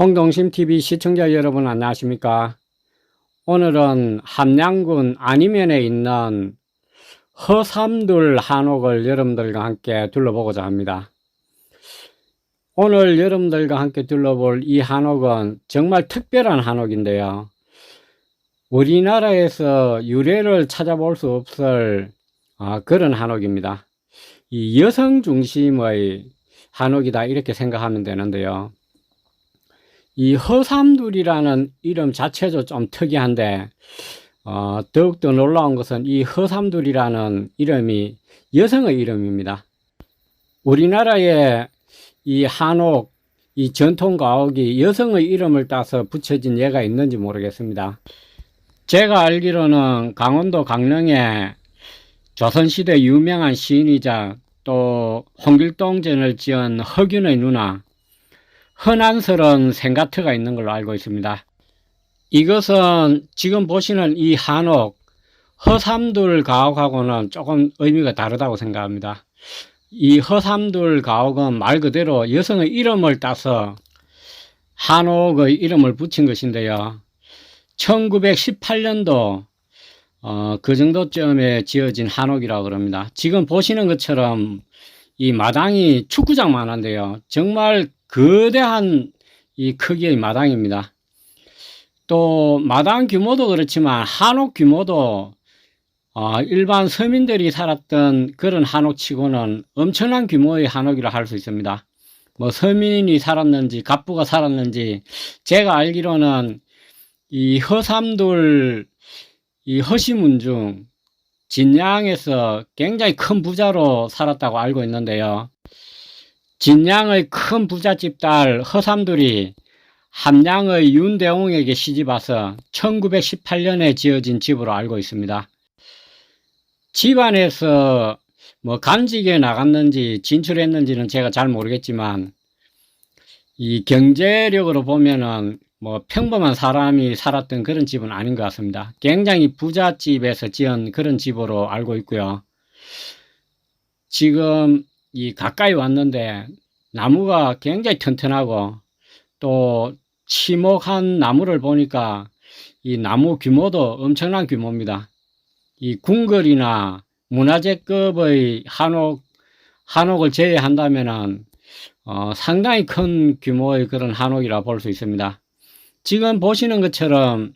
홍동심TV 시청자 여러분 안녕하십니까? 오늘은 함양군 안이면에 있는 허삼둘 한옥을 여러분들과 함께 둘러보고자 합니다. 오늘 여러분들과 함께 둘러볼 이 한옥은 정말 특별한 한옥인데요. 우리나라에서 유래를 찾아볼 수 없을 아, 그런 한옥입니다. 이 여성 중심의 한옥이다 이렇게 생각하면 되는데요. 이 허삼둘이라는 이름 자체도 좀 특이한데 어, 더욱더 놀라운 것은 이 허삼둘이라는 이름이 여성의 이름입니다. 우리나라에 이 한옥, 이 전통 가옥이 여성의 이름을 따서 붙여진 예가 있는지 모르겠습니다. 제가 알기로는 강원도 강릉에 조선시대 유명한 시인이자 또 홍길동전을 지은 허균의 누나 흔한스런 생가트가 있는 걸로 알고 있습니다. 이것은 지금 보시는 이 한옥 허삼둘 가옥하고는 조금 의미가 다르다고 생각합니다. 이 허삼둘 가옥은 말 그대로 여성의 이름을 따서 한옥의 이름을 붙인 것인데요. 1918년도 어, 그 정도쯤에 지어진 한옥이라고 그럽니다. 지금 보시는 것처럼 이 마당이 축구장만 한데요. 정말 거대한 이 크기의 마당입니다. 또 마당 규모도 그렇지만 한옥 규모도 어, 일반 서민들이 살았던 그런 한옥치고는 엄청난 규모의 한옥이라 할 수 있습니다. 뭐 서민이 살았는지 갑부가 살았는지 제가 알기로는 이 허삼돌 이 허시문중 진양에서 굉장히 큰 부자로 살았다고 알고 있는데요. 진양의 큰 부잣집 딸 허삼돌이 함양의 윤대홍에게 시집와서 1918년에 지어진 집으로 알고 있습니다. 집안에서 뭐 간직에 나갔는지 진출했는지는 제가 잘 모르겠지만 이 경제력으로 보면은 뭐 평범한 사람이 살았던 그런 집은 아닌 것 같습니다. 굉장히 부잣집에서 지은 그런 집으로 알고 있고요. 지금 이 가까이 왔는데 나무가 굉장히 튼튼하고 또 치목한 나무를 보니까 이 나무 규모도 엄청난 규모입니다. 이 궁궐이나 문화재급의 한옥, 한옥을 제외한다면은 어, 상당히 큰 규모의 그런 한옥이라 볼 수 있습니다. 지금 보시는 것처럼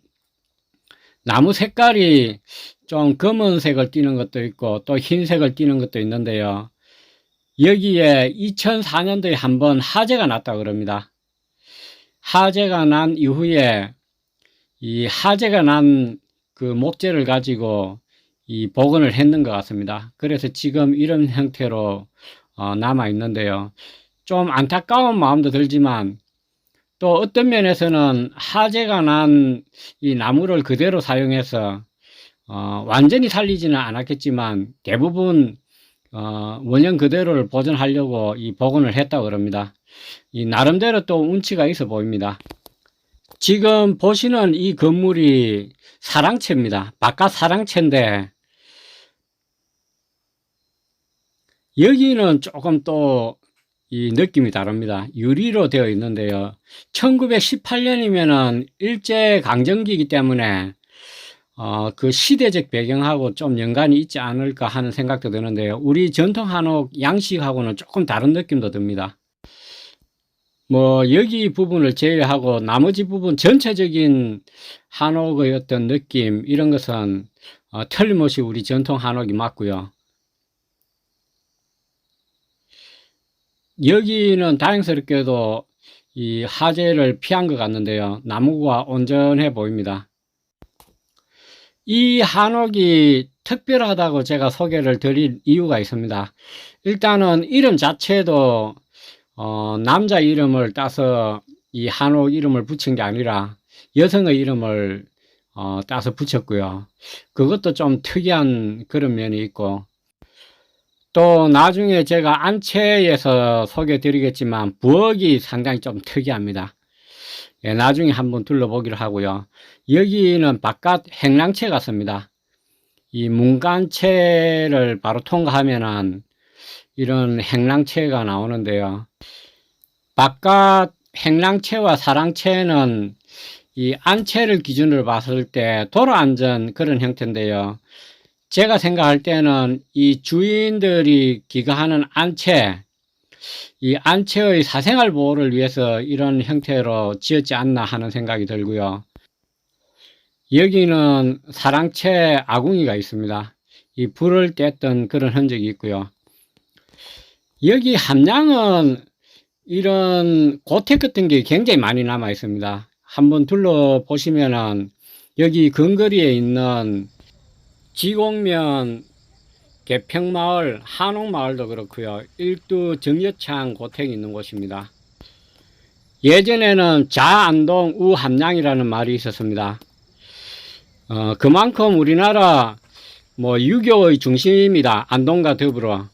나무 색깔이 좀 검은색을 띠는 것도 있고 또 흰색을 띠는 것도 있는데요. 여기에 2004년도에 한번 화재가 났다 그럽니다. 화재가 난 이후에 이 화재가 난 그 목재를 가지고 이 복원을 했는 것 같습니다. 그래서 지금 이런 형태로 어, 남아 있는데요. 좀 안타까운 마음도 들지만 또 어떤 면에서는 화재가 난 이 나무를 그대로 사용해서 어, 완전히 살리지는 않았겠지만 대부분 어, 원형 그대로를 보존하려고 이 복원을 했다고 그럽니다. 이 나름대로 또 운치가 있어 보입니다. 지금 보시는 이 건물이 사랑채입니다. 바깥 사랑채인데 여기는 조금 또 이 느낌이 다릅니다. 유리로 되어 있는데요. 1918년이면은 일제 강점기이기 때문에 어, 그 시대적 배경하고 좀 연관이 있지 않을까 하는 생각도 드는데요. 우리 전통 한옥 양식하고는 조금 다른 느낌도 듭니다. 뭐 여기 부분을 제외하고 나머지 부분 전체적인 한옥의 어떤 느낌 이런 것은 어, 틀림없이 우리 전통 한옥이 맞고요. 여기는 다행스럽게도 이 화재를 피한 것 같는데요. 나무가 온전해 보입니다. 이 한옥이 특별하다고 제가 소개를 드릴 이유가 있습니다. 일단은 이름 자체도 어, 남자 이름을 따서 이 한옥 이름을 붙인 게 아니라 여성의 이름을 어, 따서 붙였고요. 그것도 좀 특이한 그런 면이 있고 또 나중에 제가 안채에서 소개 드리겠지만 부엌이 상당히 좀 특이합니다. 예, 나중에 한번 둘러보기로 하고요. 여기는 바깥 행랑채 같습니다. 이 문간채를 바로 통과하면은 이런 행랑채가 나오는데요. 바깥 행랑채와 사랑채는 이 안채를 기준으로 봤을 때 돌아 앉은 그런 형태인데요. 제가 생각할 때는 이 주인들이 기거하는 안채, 이 안채의 사생활 보호를 위해서 이런 형태로 지었지 않나 하는 생각이 들고요. 여기는 사랑채 아궁이가 있습니다. 이 불을 뗐던 그런 흔적이 있고요. 여기 함량은 이런 고택 같은 게 굉장히 많이 남아 있습니다. 한번 둘러보시면은 여기 근거리에 있는 지곡면 개평마을, 한옥마을도 그렇고요. 일두 정여창 고택이 있는 곳입니다. 예전에는 자안동 우함양이라는 말이 있었습니다. 어, 그만큼 우리나라 뭐 유교의 중심이다. 안동과 더불어.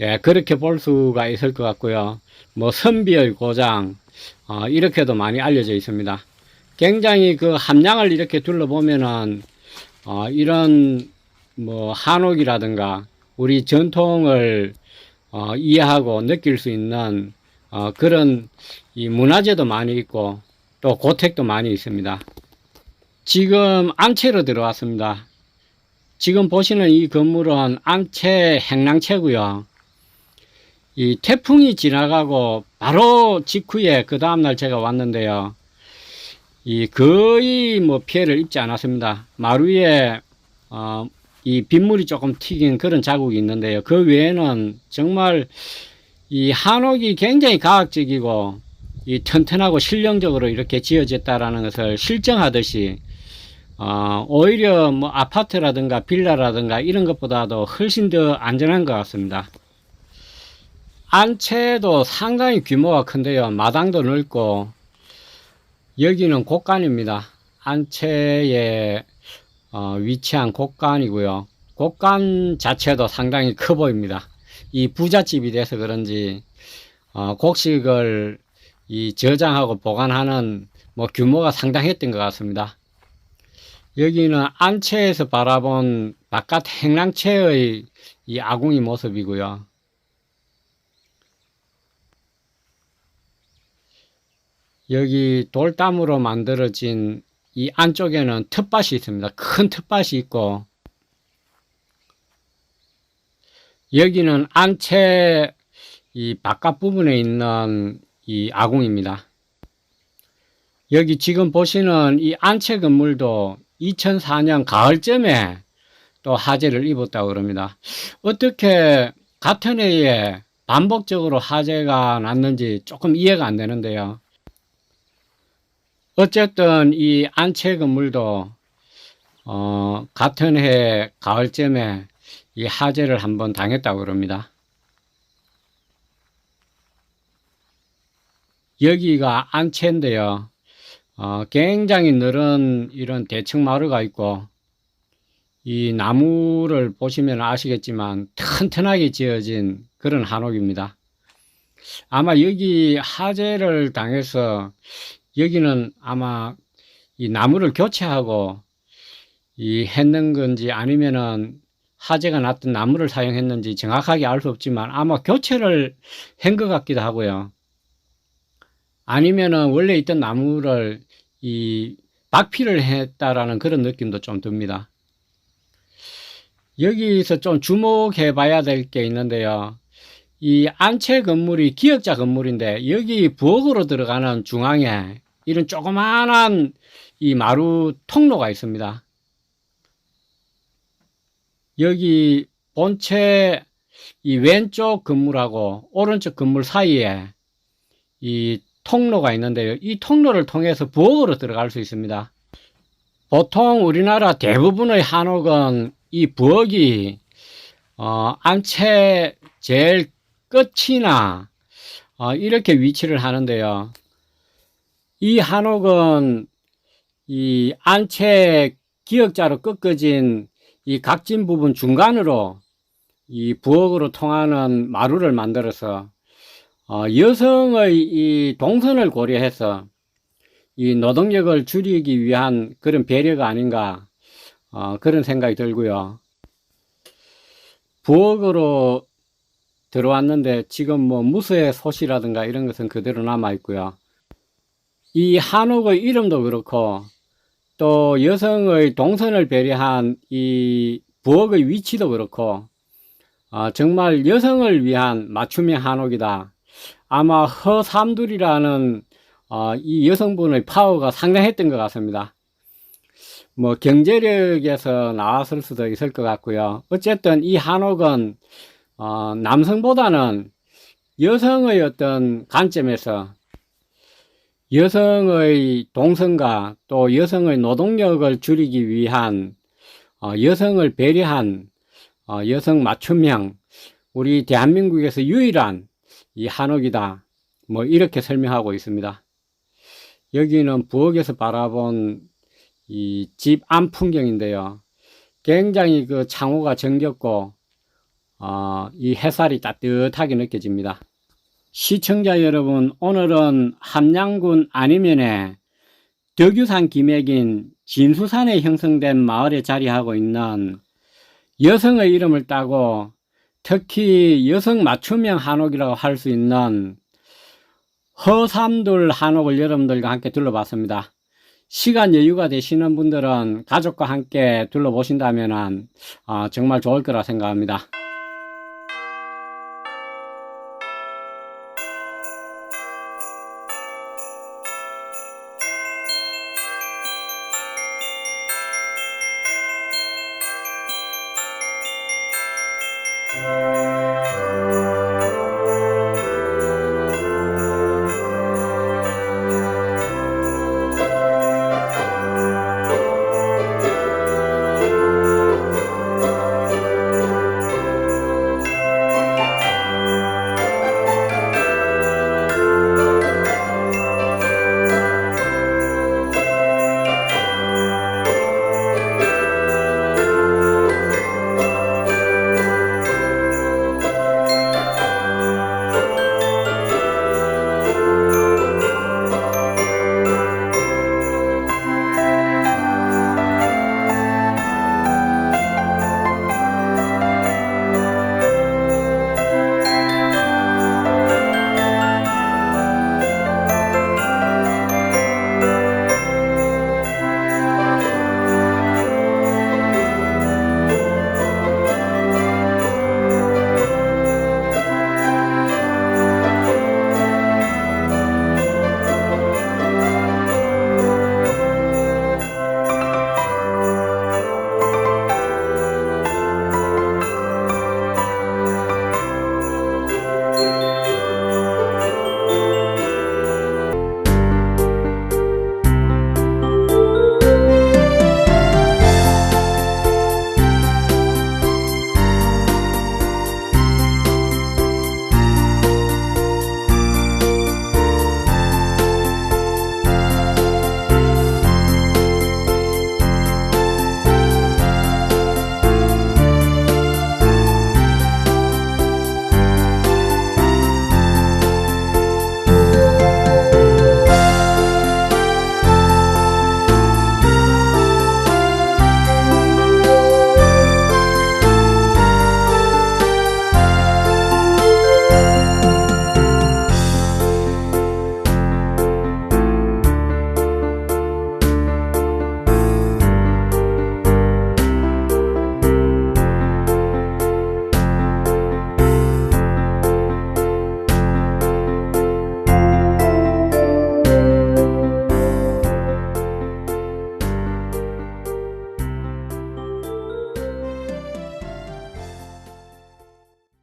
예, 그렇게 볼 수가 있을 것 같고요. 뭐 선비의 고장, 어, 이렇게도 많이 알려져 있습니다. 굉장히 그 함양을 이렇게 둘러보면은 어, 이런 뭐 한옥이라든가 우리 전통을 어, 이해하고 느낄 수 있는 어, 그런 이 문화재도 많이 있고 또 고택도 많이 있습니다. 지금 안채로 들어왔습니다. 지금 보시는 이 건물은 안채 행랑채고요. 이 태풍이 지나가고 바로 직후에 그 다음날 제가 왔는데요. 이 거의 뭐 피해를 입지 않았습니다. 마루에 어, 이 빗물이 조금 튀긴 그런 자국이 있는데요. 그 외에는 정말 이 한옥이 굉장히 과학적이고 이 튼튼하고 실용적으로 이렇게 지어졌다라는 것을 실증하듯이 어, 오히려 뭐 아파트라든가 빌라라든가 이런 것보다도 훨씬 더 안전한 것 같습니다. 안채도 상당히 규모가 큰데요. 마당도 넓고 여기는 곳간입니다. 안채에 어, 위치한 곳간이고요. 곳간 자체도 상당히 커 보입니다. 이 부잣집이 돼서 그런지 어, 곡식을 이 저장하고 보관하는 뭐 규모가 상당했던 것 같습니다. 여기는 안채에서 바라본 바깥 행랑채의 이 아궁이 모습이고요. 여기 돌담으로 만들어진 이 안쪽에는 텃밭이 있습니다. 큰 텃밭이 있고 여기는 안채 이 바깥 부분에 있는 이 아궁입니다. 여기 지금 보시는 이 안채 건물도 2004년 가을쯤에 또 화재를 입었다고 그럽니다. 어떻게 같은 해에 반복적으로 화재가 났는지 조금 이해가 안 되는데요. 어쨌든 이 안채 건물도 어, 같은 해 가을쯤에 이 화재를 한번 당했다고 그럽니다. 여기가 안채인데요. 어, 굉장히 늘은 이런 대층 마루가 있고 이 나무를 보시면 아시겠지만 튼튼하게 지어진 그런 한옥입니다. 아마 여기 화재를 당해서 여기는 아마 이 나무를 교체하고 이 했는 건지 아니면은 화재가 났던 나무를 사용했는지 정확하게 알 수 없지만 아마 교체를 한 것 같기도 하고요. 아니면은 원래 있던 나무를 이 박피를 했다라는 그런 느낌도 좀 듭니다. 여기서 좀 주목해 봐야 될 게 있는데요. 이 안채 건물이 기역자 건물인데 여기 부엌으로 들어가는 중앙에 이런 조그마한 이 마루 통로가 있습니다. 여기 본체 이 왼쪽 건물하고 오른쪽 건물 사이에 이 통로가 있는데요. 이 통로를 통해서 부엌으로 들어갈 수 있습니다. 보통 우리나라 대부분의 한옥은 이 부엌이 어, 안채 제일 끝이나 어, 이렇게 위치를 하는데요. 이 한옥은 이 안채 기역자로 꺾어진 이 각진 부분 중간으로 이 부엌으로 통하는 마루를 만들어서 어, 여성의 이 동선을 고려해서 이 노동력을 줄이기 위한 그런 배려가 아닌가 어, 그런 생각이 들고요. 부엌으로 들어왔는데 지금 뭐 무쇠 솥이라든가 이런 것은 그대로 남아 있고요. 이 한옥의 이름도 그렇고 또 여성의 동선을 배려한 이 부엌의 위치도 그렇고 어, 정말 여성을 위한 맞춤형 한옥이다. 아마 허삼둘이라는 어, 이 여성분의 파워가 상당했던 것 같습니다. 뭐 경제력에서 나왔을 수도 있을 것 같고요. 어쨌든 이 한옥은 어, 남성보다는 여성의 어떤 관점에서 여성의 동성과 또 여성의 노동력을 줄이기 위한 어, 여성을 배려한 어, 여성 맞춤형 우리 대한민국에서 유일한 이 한옥이다. 뭐 이렇게 설명하고 있습니다. 여기는 부엌에서 바라본 이 집 안 풍경인데요. 굉장히 그 창호가 정겹고 어, 이 햇살이 따뜻하게 느껴집니다. 시청자 여러분, 오늘은 함양군 안이면에 덕유산 기맥인 진수산에 형성된 마을에 자리하고 있는 여성의 이름을 따고 특히 여성 맞춤형 한옥이라고 할 수 있는 허삼돌 한옥을 여러분들과 함께 둘러봤습니다. 시간 여유가 되시는 분들은 가족과 함께 둘러보신다면 정말 좋을 거라 생각합니다.